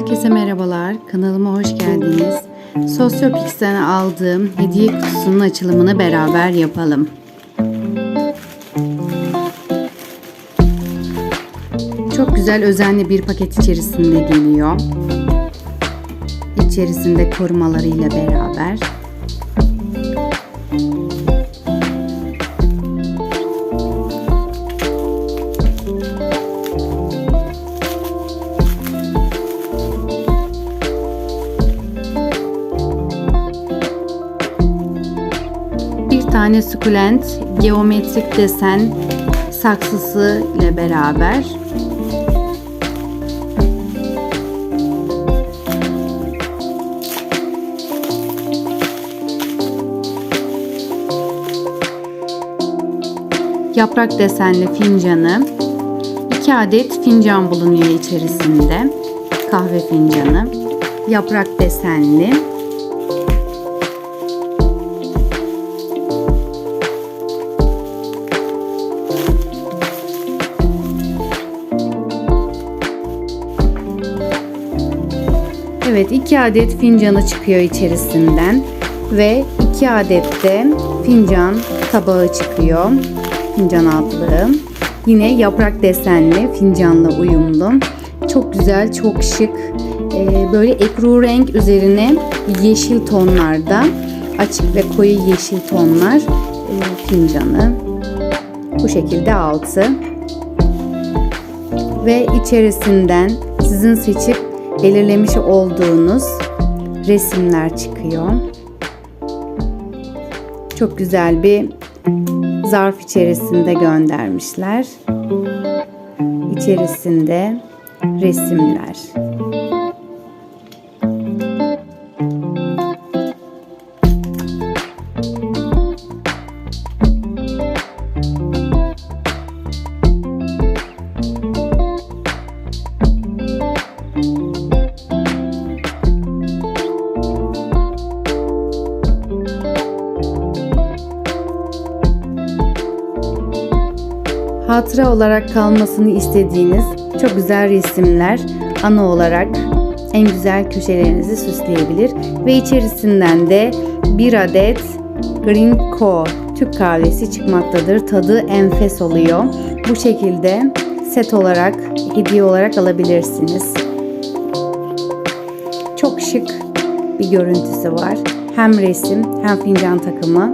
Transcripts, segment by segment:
Herkese merhabalar. Kanalıma hoş geldiniz. Sosyopix'ten aldığım hediye kutusunun açılımını beraber yapalım. Çok güzel özenli bir paket içerisinde geliyor. İçerisinde korumalarıyla beraber. Tane sukulent geometrik desen saksısı ile beraber. Yaprak desenli fincanı 2 adet fincan bulunuyor içerisinde kahve fincanı. Yaprak desenli Evet 2 adet fincanı çıkıyor içerisinden ve 2 adet de fincan tabağı çıkıyor. Fincan altlığı. Yine yaprak desenli fincanla uyumlu. Çok güzel, çok şık. Ee, böyle ekru renk üzerine yeşil tonlarda açık ve koyu yeşil tonlar e, fincanı. Bu şekilde altı. Ve içerisinden sizin seçip belirlemiş olduğunuz resimler çıkıyor. Çok güzel bir zarf içerisinde göndermişler. İçerisinde resimler. Hatıra olarak kalmasını istediğiniz çok güzel resimler ana olarak en güzel köşelerinizi süsleyebilir ve içerisinden de bir adet Green Co Türk kahvesi çıkmaktadır. Tadı enfes oluyor. Bu şekilde set olarak, hediye olarak alabilirsiniz. Çok şık bir görüntüsü var. Hem resim hem fincan takımı.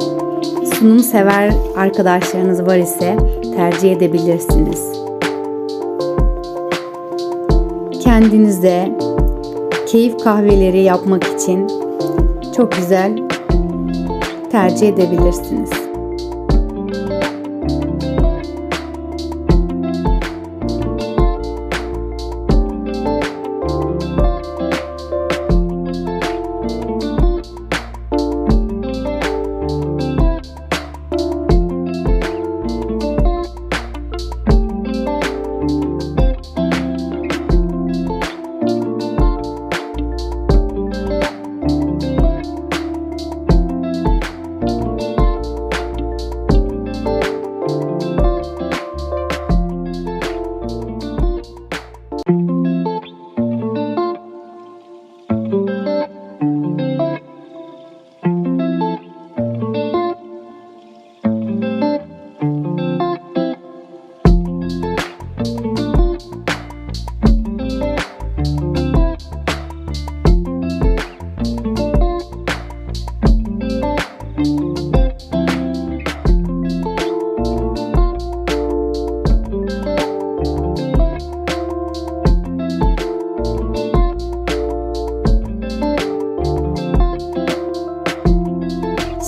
Sunum sever arkadaşlarınız var ise tercih edebilirsiniz. Kendinize keyif kahveleri yapmak için çok güzel tercih edebilirsiniz.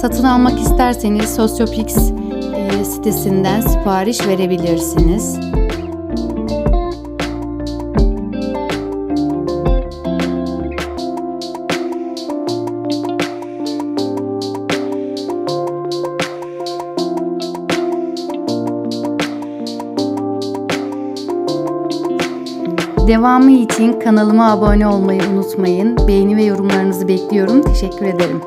Satın almak isterseniz Sosyopix e, sitesinden sipariş verebilirsiniz. Devamı için kanalıma abone olmayı unutmayın. Beğeni ve yorumlarınızı bekliyorum. Teşekkür ederim.